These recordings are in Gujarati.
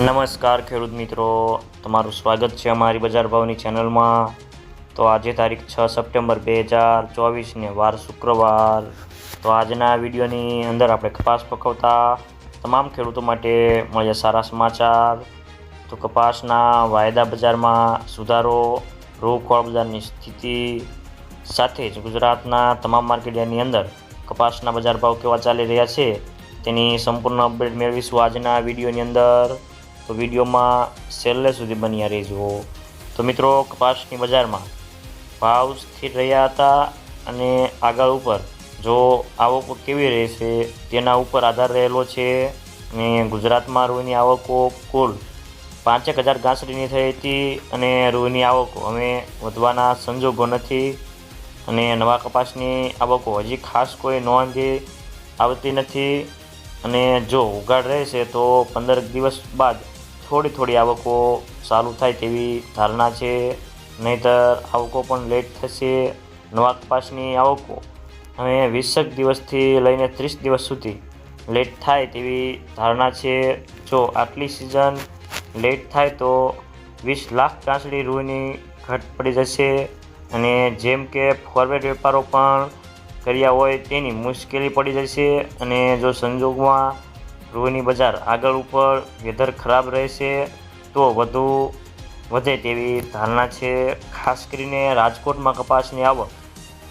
નમસ્કાર ખેડૂત મિત્રો, તમારું સ્વાગત છે અમારી બજાર ભાવની ચેનલમાં. તો આજે તારીખ છ સપ્ટેમ્બર બે હજાર ચોવીસને વાર શુક્રવાર. તો આજના વિડીયોની અંદર આપણે કપાસ પકવતા તમામ ખેડૂતો માટે મળ્યા સારા સમાચાર. તો કપાસના વાયદા બજારમાં સુધારો રોકવાળ બજારની સ્થિતિ સાથે જ ગુજરાતના તમામ માર્કેટની અંદર કપાસના બજાર ભાવ કેવા ચાલી રહ્યા છે તેની સંપૂર્ણ અપડેટ મેળવીશું આજના વિડીયોની અંદર. તો વિડીયોમાં છેલ્લે સુધી બન્યા રહેજો. તો મિત્રો, કપાસની બજારમાં ભાવ સ્થિર રહ્યા હતા અને આગળ ઉપર જો આવકો કેવી રહેશે તેના ઉપર આધાર રહેલો છે અને ગુજરાતમાં રૂની આવકો કુલ પાંચેક હજાર ઘાસડીની થઈ હતી અને રૂની આવકો હવે વધવાના સંજોગો નથી અને નવા કપાસની આવકો હજી ખાસ કોઈ નોંધી આવતી નથી અને જો ઉગાડ રહેશે તો પંદર દિવસ બાદ થોડી થોડી આવકો ચાલુ થાય તેવી ધારણા છે. નહીંતર આવકો પણ લેટ થશે. નવા કપાસની આવકો હવે વીસેક દિવસથી લઈને ત્રીસ દિવસ સુધી લેટ થાય તેવી ધારણા છે. જો આટલી સિઝન લેટ થાય તો વીસ લાખ કાંસળી રૂની ઘટ પડી જશે. અને જેમ કે ફોરવેડ વેપારો પણ કર્યા હોય તેની મુશ્કેલી પડી જશે. અને જો સંજોગમાં રૂની બજાર આગળ ઉપર વેધર ખરાબ રહેશે તો વધુ વધે તેવી ધારણા છે. ખાસ કરીને રાજકોટમાં કપાસની આવક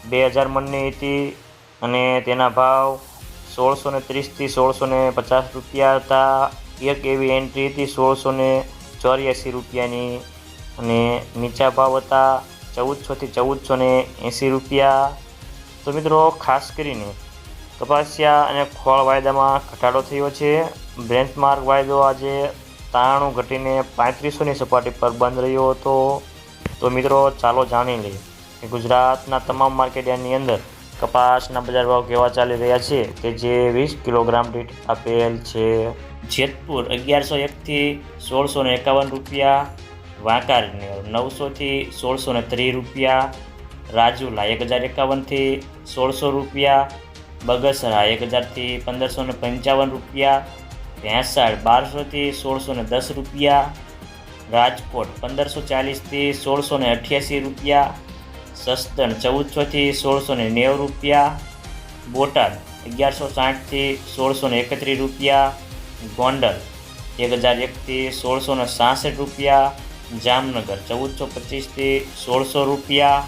બે હજાર મણની હતી અને તેના ભાવ સોળસો ને ત્રીસથી સોળસો ને પચાસ રૂપિયા હતા. એક એવી એન્ટ્રી હતી સોળસો ને ચોર્યાસી રૂપિયાની અને નીચા ભાવ હતા ચૌદસોથી ચૌદસો ને એંસી રૂપિયા. તો મિત્રો ખાસ કરીને કપાસિયા અને ખોળ વાયદામાં ઘટાડો થયો છે. બેન્ચમાર્ક વાયદો આજે તાણું ઘટીને પાંત્રીસોની સપાટી પર બંધ રહ્યો હતો. તો મિત્રો, ચાલો જાણી લઈએ કે ગુજરાતના તમામ માર્કેટની અંદર કપાસના બજાર ભાવ કેવા ચાલી રહ્યા છે કે જે વીસ કિલોગ્રામ દીઠ આપેલ છે. જેતપુર અગિયારસો એકથી સોળસો ને એકાવન રૂપિયા વાંકાને નવસોથી સોળસો ને ત્રીસ રૂપિયા, રાજુલા એક હજાર એકાવનથી સોળસો રૂપિયા બગસરા એક હજારથી પંદરસો ને પંચાવન રૂપિયા ભેંસાળ બારસોથી સોળસો ને દસ રૂપિયા, રાજકોટ પંદરસો ચાલીસથી સોળસો ને અઠ્યાસી રૂપિયા, સસ્તન ચૌદસોથી સોળસો ને નેવું રૂપિયા, બોટાદ અગિયારસો સાઠથી સોળસો ને એકત્રીસ રૂપિયા, ગોંડલ એક હજાર એકથી સોળસો ને સાસઠ રૂપિયા, જામનગર ચૌદસો પચીસથી સોળસો રૂપિયા